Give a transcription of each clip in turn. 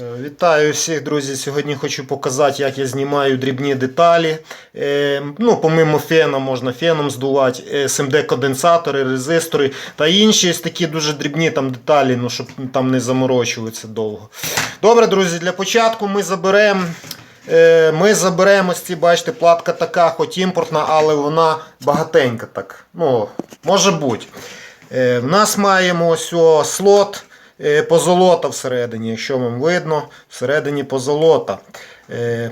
Е, Вітаю всіх, друзі. Сьогодні хочу показати, як я знімаю дрібні деталі. Е, ну, помимо фена, можна феном здувати, SMD-конденсатори, резистори та інші такі дуже дрібні там деталі, ну, щоб там не заморочуватися довго. Добре, друзі, для початку ми заберемо. е, Ми заберемо ці, бачите, платка така, хоч імпортна, але вона багатенька так. Ну, може бути. Е, В нас маємо ось слот е, позолота всередині, якщо вам видно, всередині позолота. Е,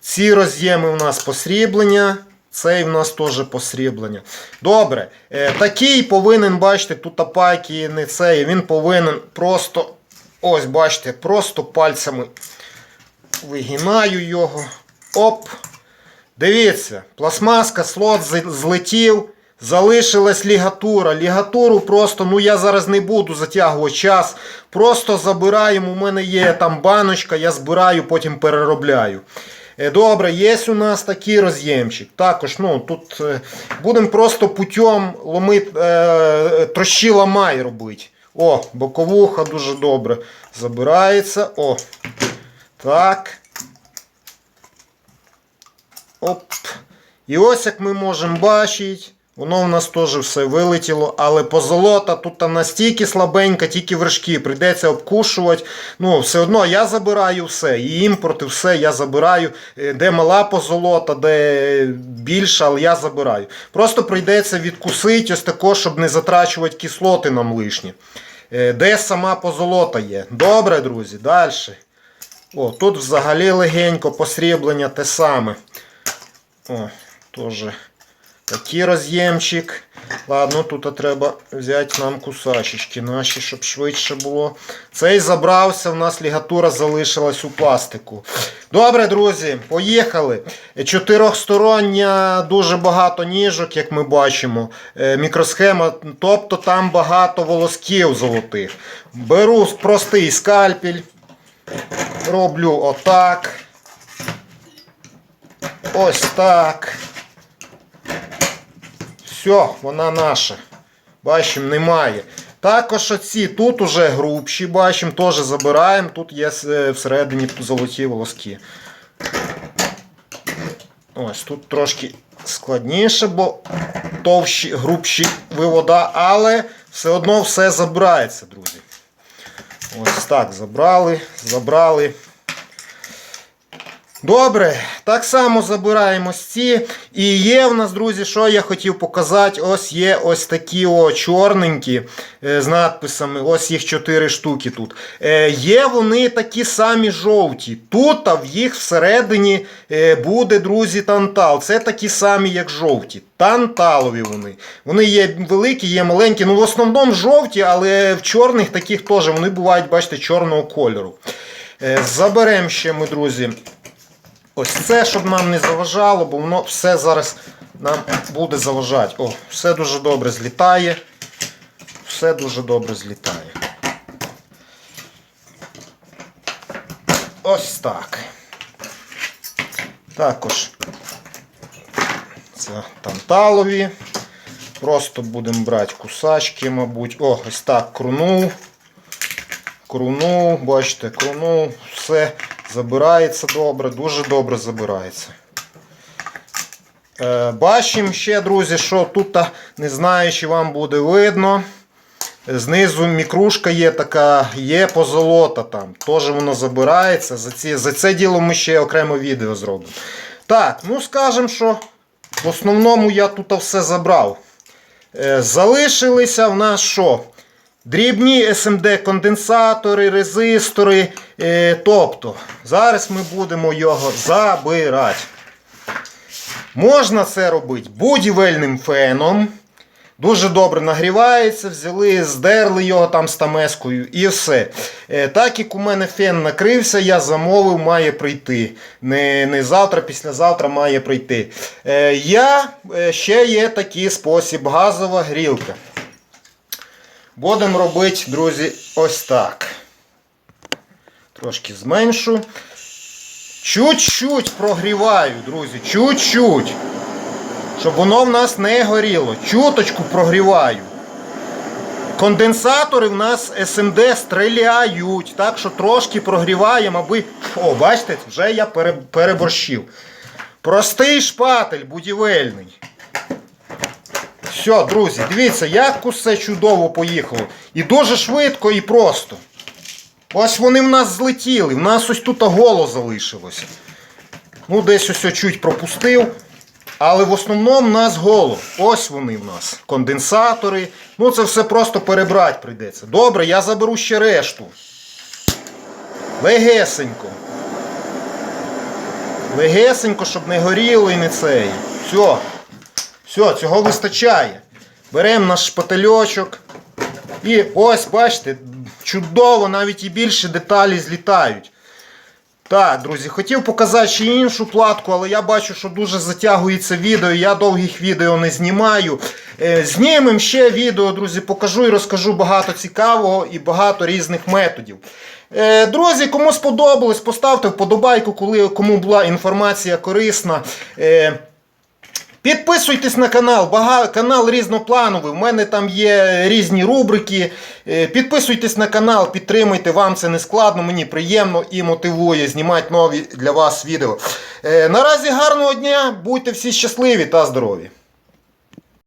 Ці роз'єми у нас посріблення. Цей в нас теж посріблення. Добре. Е, Такий повинен, бачите, тут апайки не цей. Він повинен просто, ось бачите, просто пальцями вигинаю його. Оп. Дивіться, пластмаска, слот злетів. Залишилась лігатура. Лігатуру просто, ну я зараз не буду затягувати час. Просто забираємо. У мене є там баночка, я збираю, потім переробляю. Е, Добре, є у нас такий роз'ємчик. Також ну, тут е, будемо просто путем ломити, е, трощі ламай робити. О, боковуха дуже добре забирається. О. Так. Оп. І ось як ми можемо бачити, воно в нас теж все вилетіло, але позолота тут там настільки слабенька, тільки вершки. Прийдеться обкушувати. Ну, все одно я забираю все. І імпорт, і все я забираю. Е, Де мала позолота, де більша, але я забираю. Просто прийдеться відкусити ось тако, щоб не затрачувати кислоти нам лишні. Е, Де сама позолота є. Добре, друзі, далі. О, тут взагалі легенько посріблення те саме. О, теж такий роз'ємчик. Ладно, тут треба взяти нам кусачечки наші, щоб швидше було. Цей забрався, в нас лігатура залишилась у пластику. Добре, друзі, поїхали. Чотирьохстороння, дуже багато ніжок, як ми бачимо. Е, Мікросхема, тобто там багато волосків золотих. Беру простий скальпель. Роблю отак. Ось так. Все, вона наша. Бачимо, немає. Також оці тут уже грубші, бачимо, теж забираємо. Тут є е, всередині золоті волоски. Ось тут трошки складніше, бо товщі, грубші вивода, але все одно все забирається, друзі. Ось так забрали, забрали. Добре, так само забираємо ці. І є в нас, друзі, що я хотів показати. Ось є ось такі о чорненькі е, з надписами. Ось їх 4 штуки тут. Е, є вони такі самі жовті. Тут а в їх всередині е, буде, друзі, тантал. Це такі самі, як жовті. Танталові вони. Вони є великі, є маленькі. Ну, в основному жовті, але в чорних таких теж вони бувають, бачите, чорного кольору. Е, заберемо ще ми, друзі. Ось це, щоб нам не заважало, бо воно все зараз нам буде заважати. О, все дуже добре злітає. Все дуже добре злітає. Ось так. Також це танталові. Просто будемо брати кусачки, мабуть. О, ось так крунув. Крунув, бачите, крунув, все забирається добре, дуже добре забирається. Е, бачимо ще, друзі, що тут, не знаю, чи вам буде видно. Знизу мікрушка є така, є позолота там. Теж воно забирається. За, ці, за це діло ми ще окремо відео зробимо. Так, ну скажемо, що в основному я тут все забрав. Е, залишилися в нас що? Дрібні SMD конденсатори, резистори. Е, тобто, зараз ми будемо його забирати. Можна це робити будівельним феном. Дуже добре нагрівається, взяли, здерли його там з тамескою і все. Е, так як у мене фен накрився, я замовив, має прийти. Не, не завтра, післязавтра має прийти. Е, я, ще є такий спосіб газова грілка. Будемо робити, друзі, ось так. Трошки зменшу. Чуть-чуть прогріваю, друзі, чуть-чуть. Щоб воно в нас не горіло. Чуточку прогріваю. Конденсатори в нас SMD стріляють, так що трошки прогріваємо, аби. О, бачите, вже я переборщив. Простий шпатель будівельний. Все, друзі, дивіться, як усе чудово поїхало. І дуже швидко і просто. Ось вони в нас злетіли. В нас ось тут голо залишилось. Ну, десь ось чуть пропустив. Але в основному в нас голо. Ось вони в нас. Конденсатори. Ну, це все просто перебрати прийдеться. Добре, я заберу ще решту. Легесенько. Легесенько, щоб не горіло і не цей. Все. Все, цього вистачає. Беремо наш шпательочок. І ось, бачите, чудово, навіть і більше деталі злітають. Так, друзі, хотів показати ще іншу платку, але я бачу, що дуже затягується відео. Я довгих відео не знімаю. Е, Знімемо ще відео, друзі, покажу і розкажу багато цікавого і багато різних методів. Е, Друзі, кому сподобалось, поставте вподобайку, коли кому була інформація корисна. Підписуйтесь на канал, бага... канал різноплановий. У мене там є різні рубрики. Е, Підписуйтесь на канал, підтримуйте, вам це не складно, мені приємно і мотивує знімати нові для вас відео. Е, Наразі гарного дня, будьте всі щасливі та здорові!